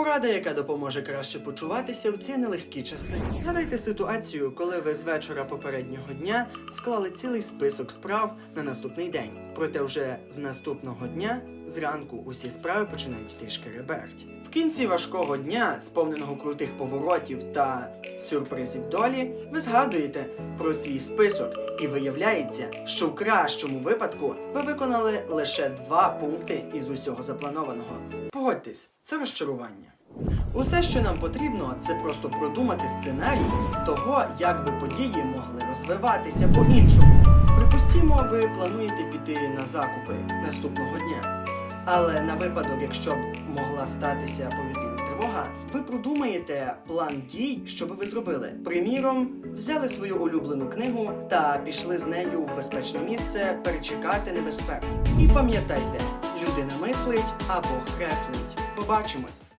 Порада, яка допоможе краще почуватися в ці нелегкі часи. Згадайте ситуацію, коли ви з вечора попереднього дня склали цілий список справ на наступний день. Проте вже з наступного дня зранку усі справи починають йти шкереберть. В кінці важкого дня, сповненого крутих поворотів та сюрпризів долі, ви згадуєте про свій список, і виявляється, що в кращому випадку ви виконали лише два пункти із усього запланованого. Погодьтесь, це розчарування. Усе, що нам потрібно, це просто продумати сценарій того, як би події могли розвиватися по-іншому. Припустімо, ви плануєте піти на закупи наступного дня. Але на випадок, якщо б могла статися повітряна тривога, ви продумаєте план дій, що би ви зробили. Приміром, взяли свою улюблену книгу та пішли з нею в безпечне місце перечекати небезпеку. І пам'ятайте, людина мислить, а Бог креслить. Побачимось!